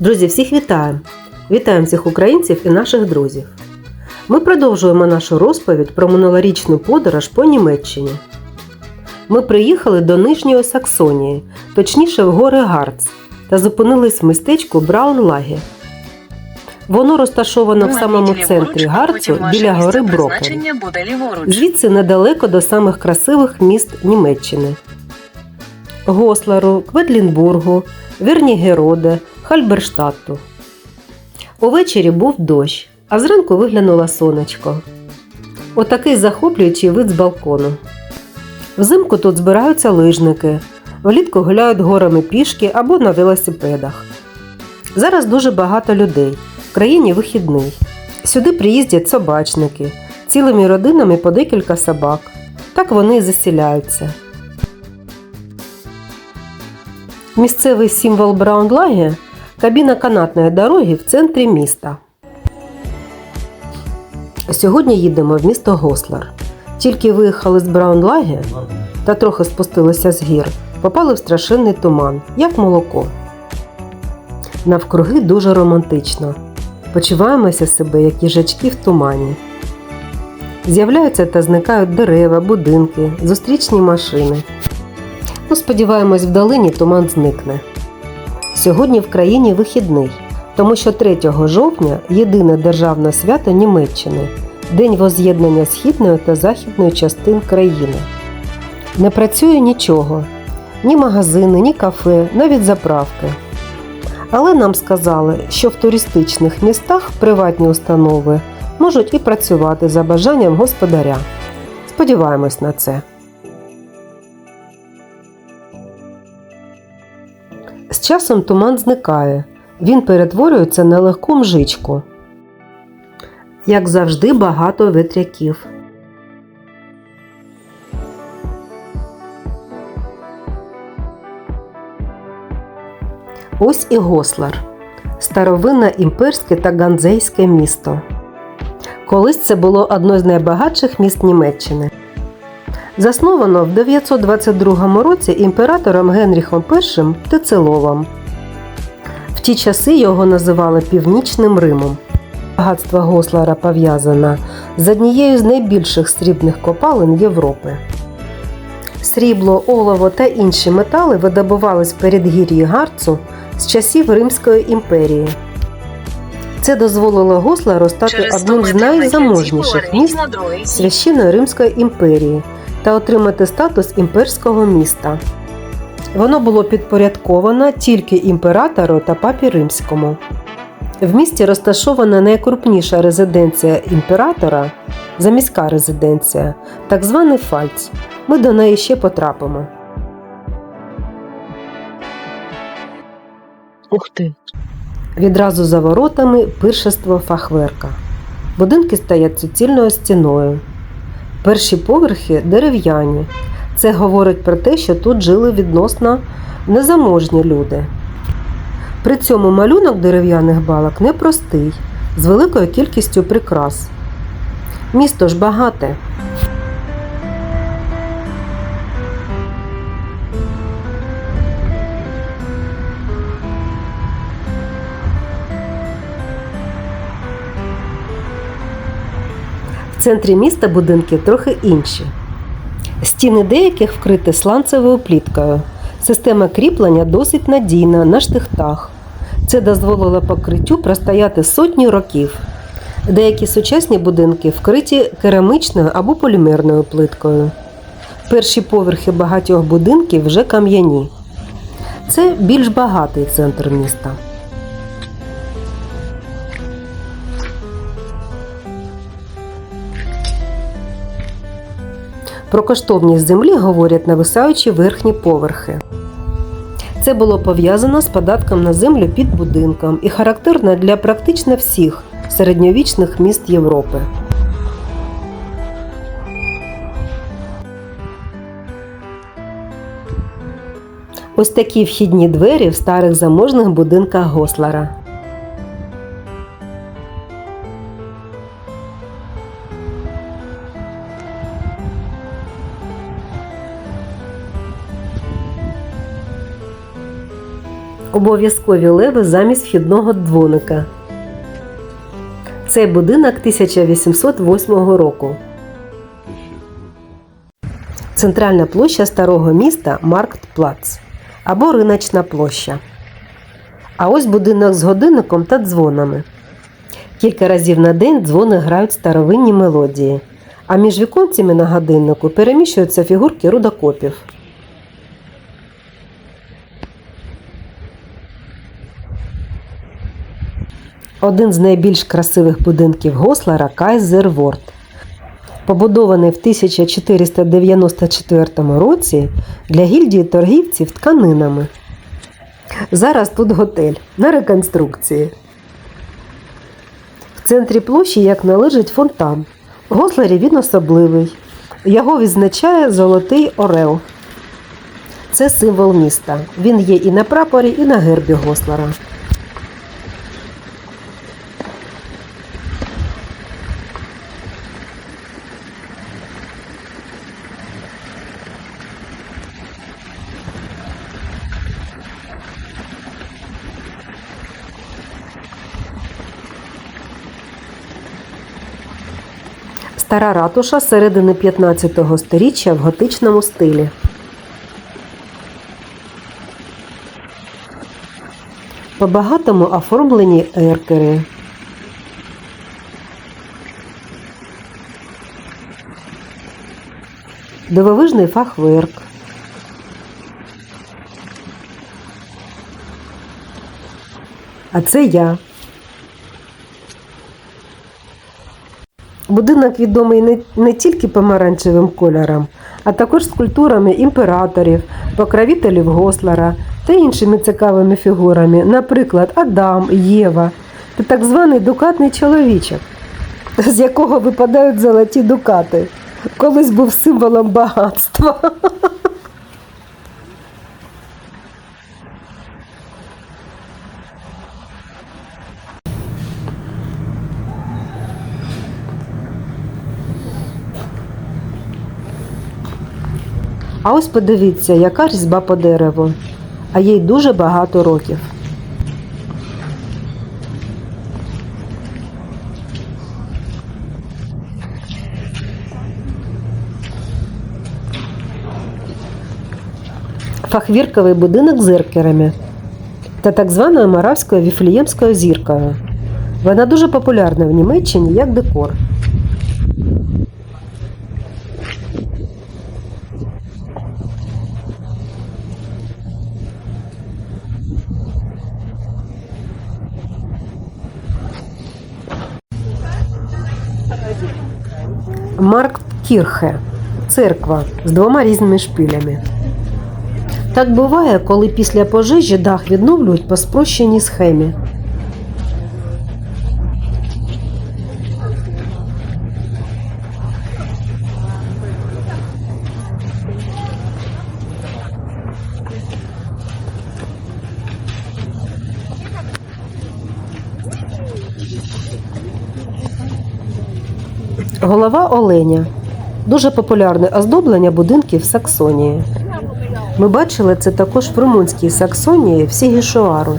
Друзі, всіх вітаю! Вітаємо всіх українців і наших друзів. Ми продовжуємо нашу розповідь про минулорічну подорож по Німеччині. Ми приїхали до Нижньої Саксонії, точніше в гори Гарц, та зупинились в містечку Браунлаге. Воно розташовано в самому центрі Гарцу біля гори Брокен. Звідси недалеко до самих красивих міст Німеччини. Гослару, Кведлінбургу, Вернігероде, Хальберштатту. Увечері був дощ, а зранку виглянуло сонечко. Отакий захоплюючий вид з балкону. Взимку тут збираються лижники, влітку гуляють горами пішки або на велосипедах. Зараз дуже багато людей. В країні вихідний. Сюди приїздять собачники, цілими родинами по декілька собак. Так вони і засіляються. Місцевий символ Браунлаге – кабіна канатної дороги в центрі міста. Сьогодні їдемо в місто Гослар. Тільки виїхали з Браунлаге та трохи спустилися з гір, попали в страшенний туман, як молоко. Навкруги дуже романтично. Почуваємося себе, як їжачки в тумані. З'являються та зникають дерева, будинки, зустрічні машини. Ну, сподіваємось, в долині туман зникне. Сьогодні в країні вихідний, тому що 3 жовтня єдине державне свято Німеччини День воз'єднання східної та західної частин країни. Не працює нічого: ні магазини, ні кафе, навіть заправки. Але нам сказали, що в туристичних містах приватні установи можуть і працювати за бажанням господаря. Сподіваємось на це. Часом туман зникає. Він перетворюється на легку мжичку. Як завжди, багато вітряків. Ось і Гослар старовинне імперське та ганзейське місто. Колись це було одне з найбагатших міст Німеччини. Засновано в 922 році імператором Генріхом І Тицеловим. В ті часи його називали Північним Римом. Багатство Гослара пов'язане з однією з найбільших срібних копалин Європи. Срібло, олово та інші метали видобувались в передгір'ї Гарцу з часів Римської імперії. Це дозволило Гослару стати одним з найзаможніших міст на. Священної Римської імперії та отримати статус імперського міста. Воно було підпорядковано тільки імператору та папі римському. В місті розташована найкрупніша резиденція імператора заміська резиденція, так званий Фальц. Ми до неї ще потрапимо. Ух ти. Відразу за воротами пиршество фахверка. Будинки стоять суцільною стіною. Перші поверхи дерев'яні. Це говорить про те, що тут жили відносно незаможні люди. При цьому малюнок дерев'яних балок непростий, з великою кількістю прикрас. Місто ж багате. Центрі міста будинки трохи інші. Стіни деяких вкриті сланцевою пліткою. Система кріплення досить надійна на штихтах. Це дозволило покриттю простояти сотні років. Деякі сучасні будинки вкриті керамичною або полімерною плиткою. Перші поверхи багатьох будинків вже кам'яні. Це більш багатий центр міста. Про коштовність землі говорять нависаючі верхні поверхи. Це було пов'язано з податком на землю під будинком і характерно для практично всіх середньовічних міст Європи. Ось такі вхідні двері в старих заможних будинках Гослара. Обов'язкові леви замість вхідного дзвоника. Цей будинок 1808 року. Центральна площа старого міста Марктплац або Риночна площа. А ось будинок з годинником та дзвонами. Кілька разів на день дзвони грають старовинні мелодії, а між віконцями на годиннику переміщуються фігурки рудокопів. Один з найбільш красивих будинків Гослера Кайзерворд. Побудований в 1494 році для гільдії торгівців тканинами. Зараз тут готель на реконструкції. В центрі площі, як належить, фонтан. В Гослері він особливий. Його відзначає золотий орел. Це символ міста. Він є і на прапорі, і на гербі Гослера. Стара ратуша середини 15 століття в готичному стилі. По багатому оформлені еркери. Дивовижний фахверк. А це я. Будинок відомий не, не тільки помаранчевим кольором, а також скульптурами імператорів, покровителів Гослера та іншими цікавими фігурами, наприклад, Адам, Єва та так званий дукатний чоловічок, з якого випадають золоті дукати. Колись був символом багатства. А ось подивіться, яка різьба по дереву, а їй дуже багато років. Фахвірковий будинок з еркерами та так званою моравською віфліємською зіркою. Вона дуже популярна в Німеччині як декор. Маркткірхе церква з двома різними шпилями. Так буває, коли після пожежі дах відновлюють по спрощеній схемі. Оленя дуже популярне оздоблення будинків Саксонії. Ми бачили це також в румунській Саксонії в Сігішуару.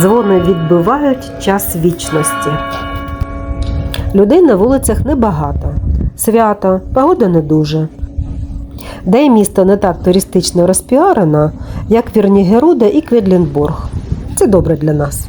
Дзвони відбивають час вічності. Людей на вулицях небагато. Свято, погода не дуже. Де місто не так туристично розпіарено, як Вірнігеруда і Кведлінбург. Це добре для нас.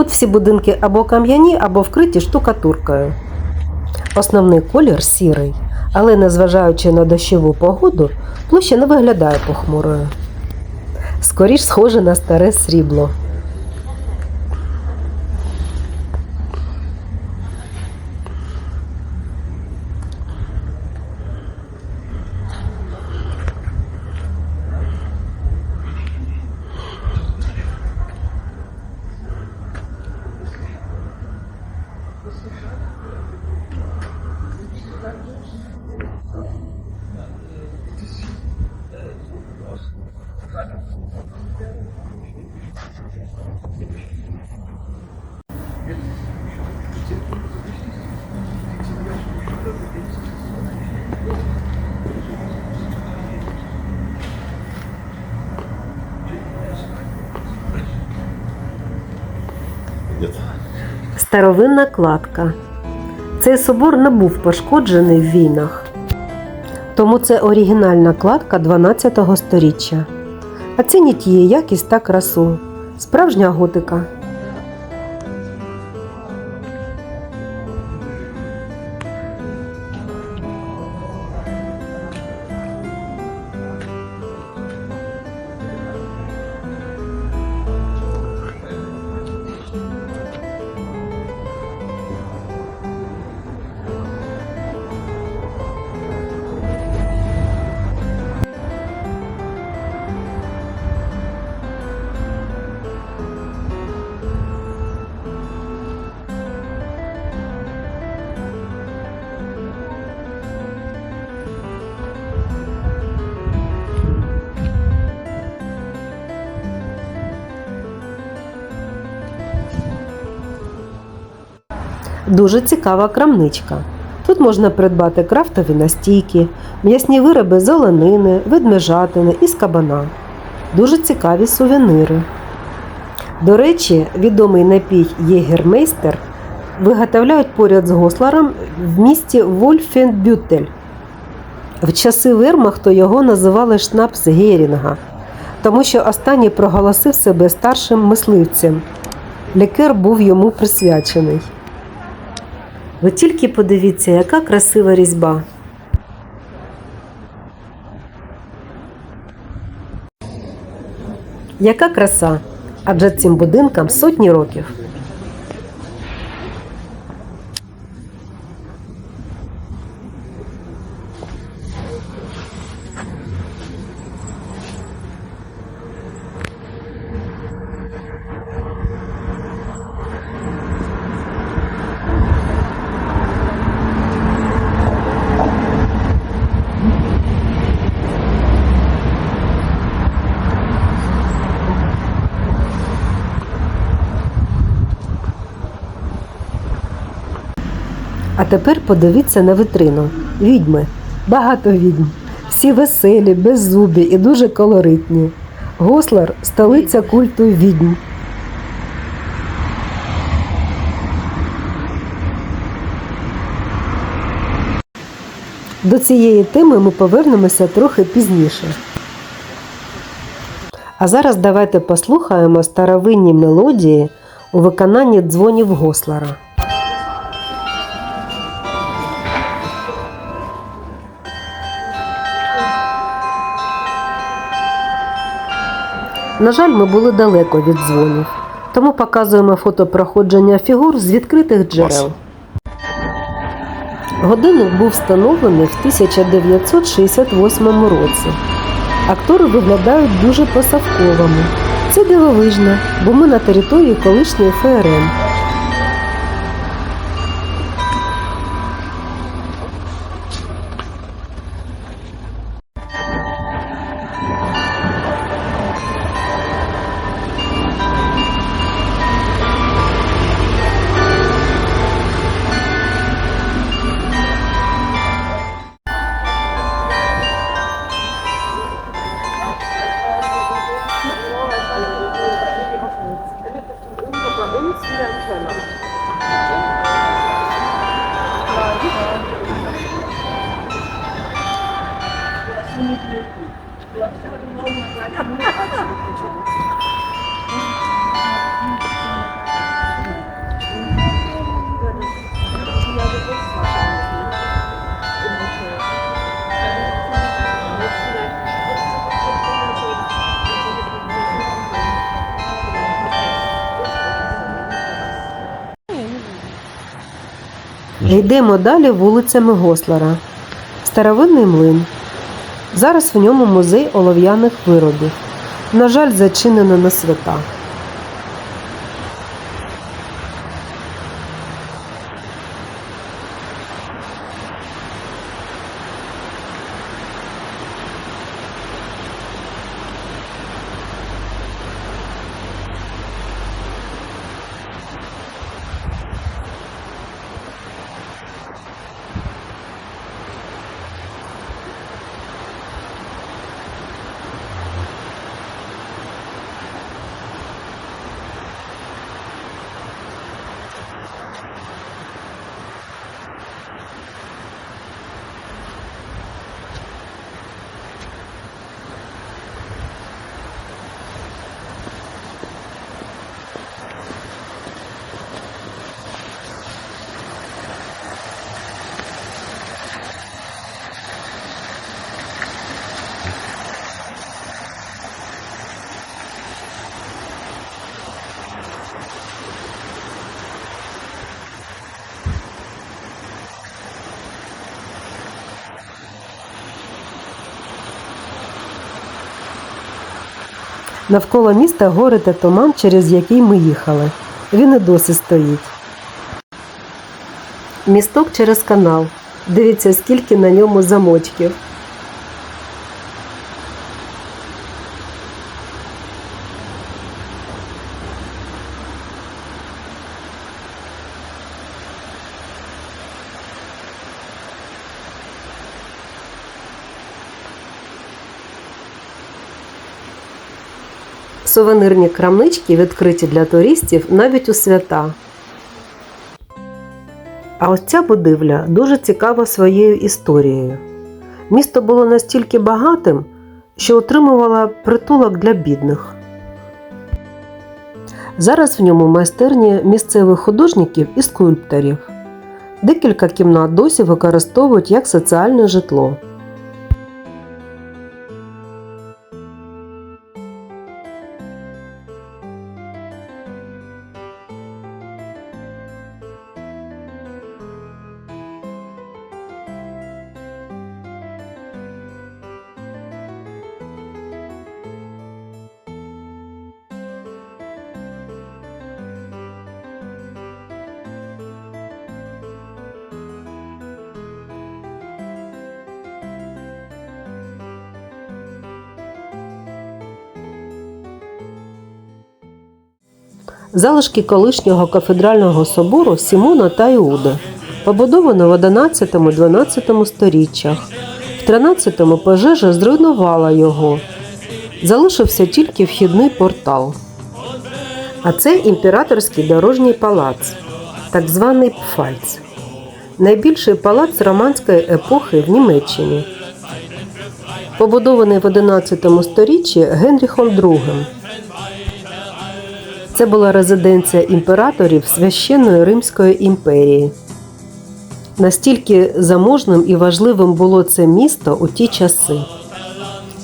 Тут всі будинки або кам'яні, або вкриті штукатуркою. Основний колір сірий, але незважаючи на дощову погоду, площа не виглядає похмурою. Скоріш схоже на старе срібло. Старовинна кладка. Цей собор не був пошкоджений в війнах. Тому це оригінальна кладка 12 століття. Оцініть її якість та красу. Справжня готика. Дуже цікава крамничка. Тут можна придбати крафтові настійки, м'ясні вироби з оленини, ведмежатини і з кабана. Дуже цікаві сувенири. До речі, відомий напій Єгермейстер виготовляють поряд з Госларом в місті Вольфенбютель. В часи Вермахту його називали шнапс Герінга, тому що останній проголосив себе старшим мисливцем. Лікер був йому присвячений. Ви тільки подивіться, яка красива різьба. Яка краса! Адже цим будинкам сотні років. Тепер подивіться на витрину. Відьми. Багато відьм. Всі веселі, беззубі і дуже колоритні. Гослар столиця культу відьм. До цієї теми ми повернемося трохи пізніше. А зараз давайте послухаємо старовинні мелодії у виконанні дзвонів Гослара. На жаль, ми були далеко від дзвонів, тому показуємо фото проходження фігур з відкритих джерел. Годинник був встановлений в 1968 році. Актори виглядають дуже посавковими. Це дивовижно, бо ми на території колишньої ФРН. Йдемо далі вулицями Гослара. Старовинний млин. Зараз в ньому музей олов'яних виробів. На жаль, зачинено на свята. Навколо міста гори та туман, через який ми їхали. Він і досі стоїть. Місток через канал. Дивіться, скільки на ньому замочків. Сувенирні крамнички відкриті для туристів навіть у свята. А ось ця будівля дуже цікава своєю історією. Місто було настільки багатим, що отримувало притулок для бідних. Зараз в ньому майстерні місцевих художників і скульпторів. Декілька кімнат досі використовують як соціальне житло. Залишки колишнього кафедрального собору Сімона та Іуда, побудовано в 11-12 сторіччях. В 13-му пожежа зруйнувала його. Залишився тільки вхідний портал. А це імператорський дорожній палац, так званий Пфальц. Найбільший палац романської епохи в Німеччині. Побудований в 11 сторіччі Генріхом II. Це була резиденція імператорів священної Римської імперії. Настільки заможним і важливим було це місто у ті часи.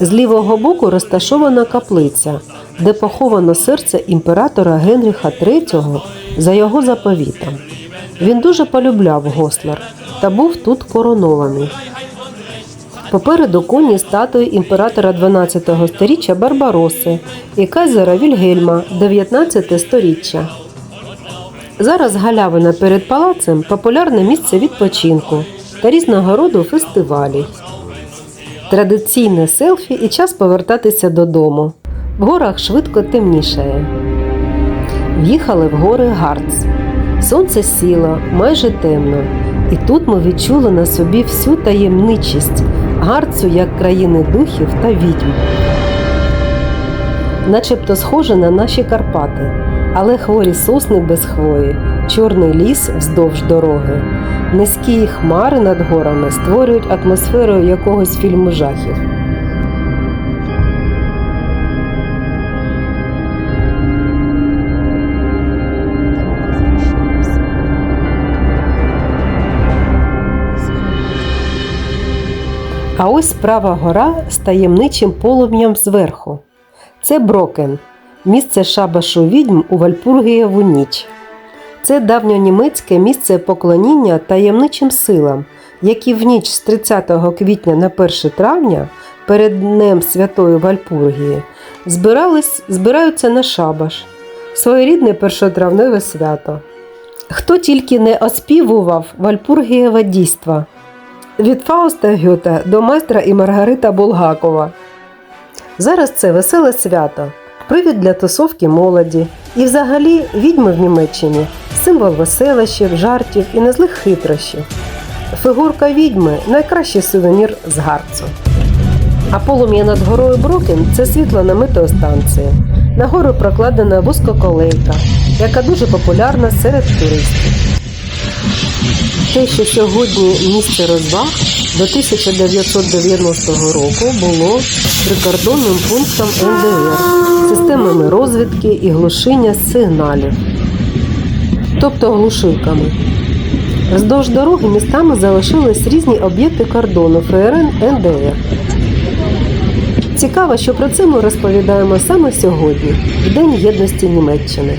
З лівого боку розташована каплиця, де поховано серце імператора Генріха III за його заповітом. Він дуже полюбляв Гослар та був тут коронований. Попереду коні статуї імператора 12-го сторіччя Барбароси і кайзера Вільгельма 19 сторіччя. Зараз галявина перед палацем популярне місце відпочинку та різного роду фестивалі. Традиційне селфі і час повертатися додому. В горах швидко темнішає. В'їхали в гори Гарц. Сонце сіло, майже темно, і тут ми відчули на собі всю таємничість Гарцу як країни духів та відьм. Начебто схоже на наші Карпати, але хворі сосни без хвої, чорний ліс вздовж дороги, низькі хмари над горами створюють атмосферу якогось фільму жахів. А ось права гора з таємничим полум'ям зверху. Це Брокен, місце шабашу відьм у Вальпургієву ніч. Це давньонімецьке місце поклоніння таємничим силам, які в ніч з 30 квітня на 1 травня перед Днем Святої Вальпургії збирались, збираються на шабаш, своєрідне першотравневе свято. Хто тільки не оспівував Вальпургієве дійства від Фауста Гьота до майстра і Маргарита Булгакова. Зараз це веселе свято, привід для тусовки молоді. І взагалі відьми в Німеччині символ веселощів, жартів і незлих хитрощів. Фігурка відьми найкращий сувенір з Гарцу. А полум'я над горою Брокен це метеостанція. На гору прокладена вузькоколейка, яка дуже популярна серед туристів. Те, що сьогодні місце розваг до 1990 року було прикордонним пунктом НДР, системами розвідки і глушіння сигналів, тобто глушилками. Вздовж дороги містами залишились різні об'єкти кордону ФРН НДР. Цікаво, що про це ми розповідаємо саме сьогодні, в День єдності Німеччини.